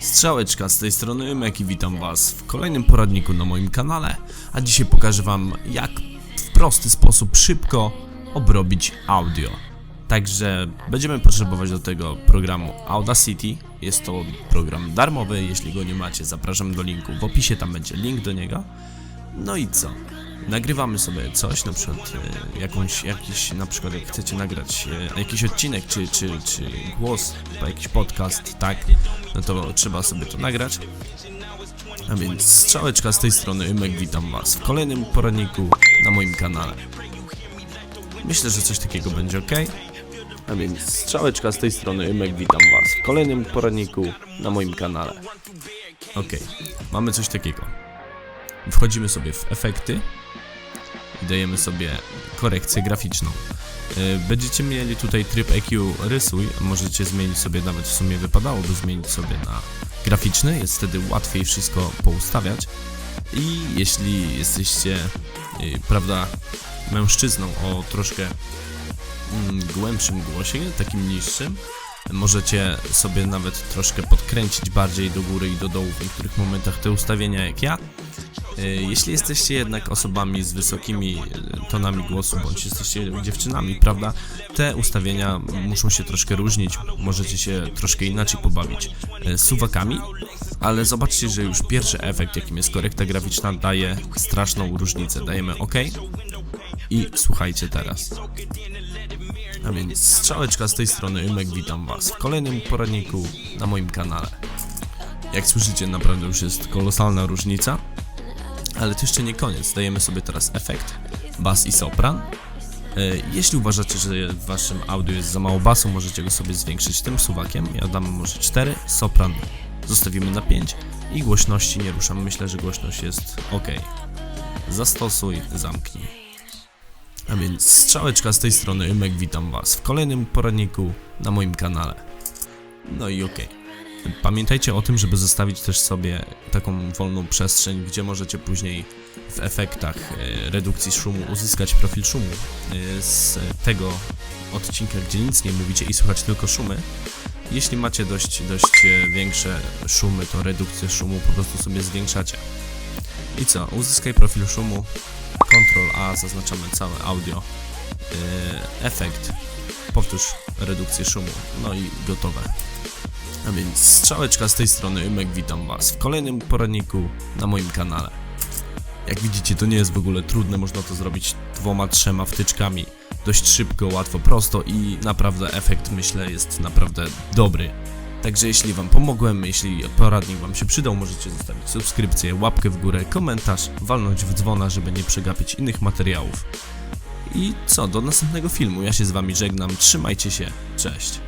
Strzałeczka z tej strony Ymek i witam was w kolejnym poradniku na moim kanale, a dzisiaj pokażę wam jak w prosty sposób szybko obrobić audio. Także będziemy potrzebować do tego programu Audacity, jest to program darmowy, jeśli go nie macie zapraszam do linku w opisie, tam będzie link do niego. No i co? Nagrywamy sobie coś, na przykład e, jakąś, jakiś, na przykład jak chcecie nagrać e, jakiś odcinek, czy, czy, czy głos, jakiś podcast, tak, no to trzeba sobie to nagrać. A więc strzałeczka z tej strony Ymek, witam was w kolejnym poradniku na moim kanale. Myślę, że coś takiego będzie ok. A więc strzałeczka z tej strony Ymek, witam was w kolejnym poradniku na moim kanale. Ok, mamy coś takiego. Wchodzimy sobie w efekty i dajemy sobie korekcję graficzną. Yy, Będziecie mieli tutaj tryb EQ rysuj, możecie zmienić sobie, nawet w sumie wypadałoby zmienić sobie na graficzny, jest wtedy łatwiej wszystko poustawiać. I jeśli jesteście, yy, prawda, mężczyzną o troszkę mm, głębszym głosie, takim niższym, możecie sobie nawet troszkę podkręcić bardziej do góry i do dołu w niektórych momentach te ustawienia jak ja. E, Jeśli jesteście jednak osobami z wysokimi e, tonami głosu, bądź jesteście dziewczynami, prawda, te ustawienia muszą się troszkę różnić, możecie się troszkę inaczej pobawić e, suwakami, ale zobaczcie, że już pierwszy efekt, jakim jest korekta graficzna, daje straszną różnicę. Dajemy OK i słuchajcie teraz. A więc strzałeczka z tej strony Ymek, witam was w kolejnym poradniku na moim kanale. Jak słyszycie, naprawdę już jest kolosalna różnica. Ale to jeszcze nie koniec, dajemy sobie teraz efekt bas i sopran. E, Jeśli uważacie, że w waszym audio jest za mało basu, możecie go sobie zwiększyć tym suwakiem. Ja dam może 4, sopran zostawimy na 5 i głośności nie ruszam. Myślę, że głośność jest ok. Zastosuj, zamknij. A więc strzałeczka z tej strony Ymek, witam was w kolejnym poradniku na moim kanale. No i okej. Pamiętajcie o tym, żeby zostawić też sobie taką wolną przestrzeń, gdzie możecie później w efektach e, redukcji szumu uzyskać profil szumu e, z tego odcinka, gdzie nic nie mówicie i słuchać tylko szumy. Jeśli macie dość, dość e, większe szumy, to redukcję szumu po prostu sobie zwiększacie. I co? Uzyskaj profil szumu, Ctrl A, zaznaczamy całe audio, efekt, powtórz redukcję szumu, no i gotowe. A więc strzałeczka z tej strony Ymek, witam was w kolejnym poradniku na moim kanale. Jak widzicie, to nie jest w ogóle trudne, można to zrobić dwoma, trzema wtyczkami, dość szybko, łatwo, prosto i naprawdę efekt, myślę, jest naprawdę dobry. Także jeśli wam pomogłem, jeśli poradnik wam się przydał, możecie zostawić subskrypcję, łapkę w górę, komentarz, walnąć w dzwona, żeby nie przegapić innych materiałów. I co, do następnego filmu, ja się z wami żegnam, trzymajcie się, cześć.